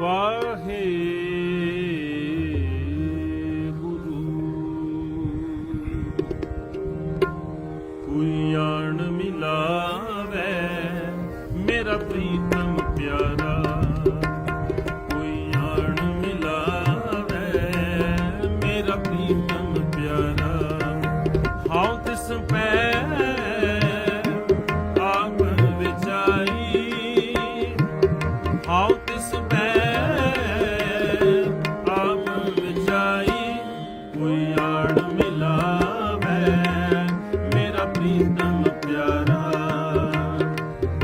ਵਾਹਿਗੁਰੂ। ਕੋਈ ਆਣ ਮਿਲਾਵੇ ਮੇਰਾ ਪ੍ਰੀਤਮ ਪਿਆਰਾ। ਕੋਈ ਆਣ ਮਿਲਾਵੇ ਮੇਰਾ ਪ੍ਰੀਤਮ ਪਿਆਰਾ। ਹਾਉ ਤਿਸ ਕੋਈ ਆਣ ਮਿਲਾਵੇ ਮੇਰਾ ਪ੍ਰੀਤਮ ਪਿਆਰਾ।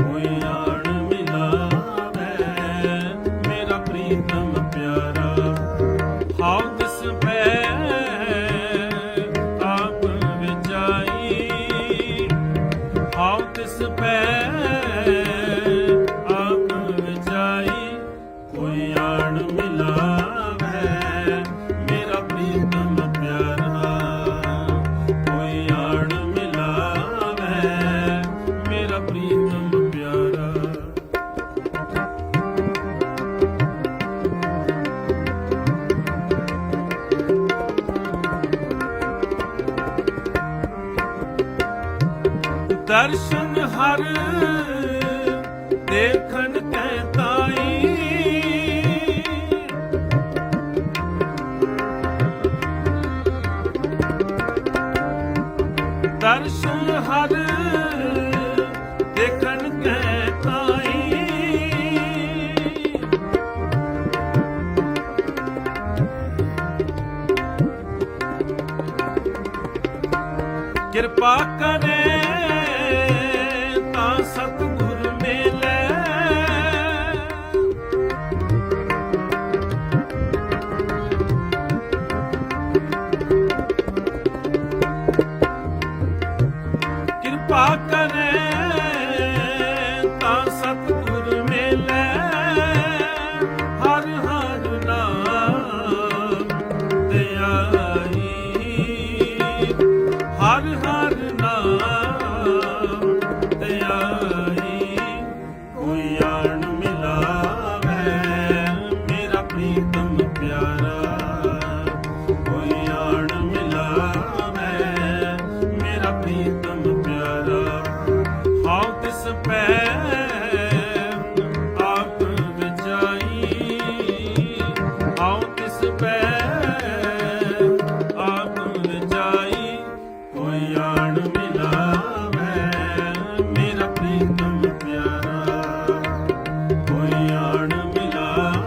ਕੋਈ ਆਣ ਮਿਲਾਵੇ ਮੇਰਾ ਪ੍ਰੀਤਮ ਦਰਸ਼ਨ ਹਰ ਦੇਖਣ ਕੈ ਤਾਈ। ਦਰਸ਼ਨ ਹਰ ਦੇਖਣ ਕੈ ਤਾਈ। ਕਿਰਪਾ ਕਰੇ ਤਾਂ ਸਤਿਗੁਰ ਮਿਲੈ। ਕਿਰਪਾ ਕਰੇ ਤਾਂ ਸਤਿਗੁਰ ਮਿਲੈ। ਹਰ ਹਰ ਨਾਮ ਤੇ ਹਰ ਹਰ ਪ੍ਰੀਤਮ ਪਿਆਰਾ। ਹਉ ਤਿਸ ਪੈ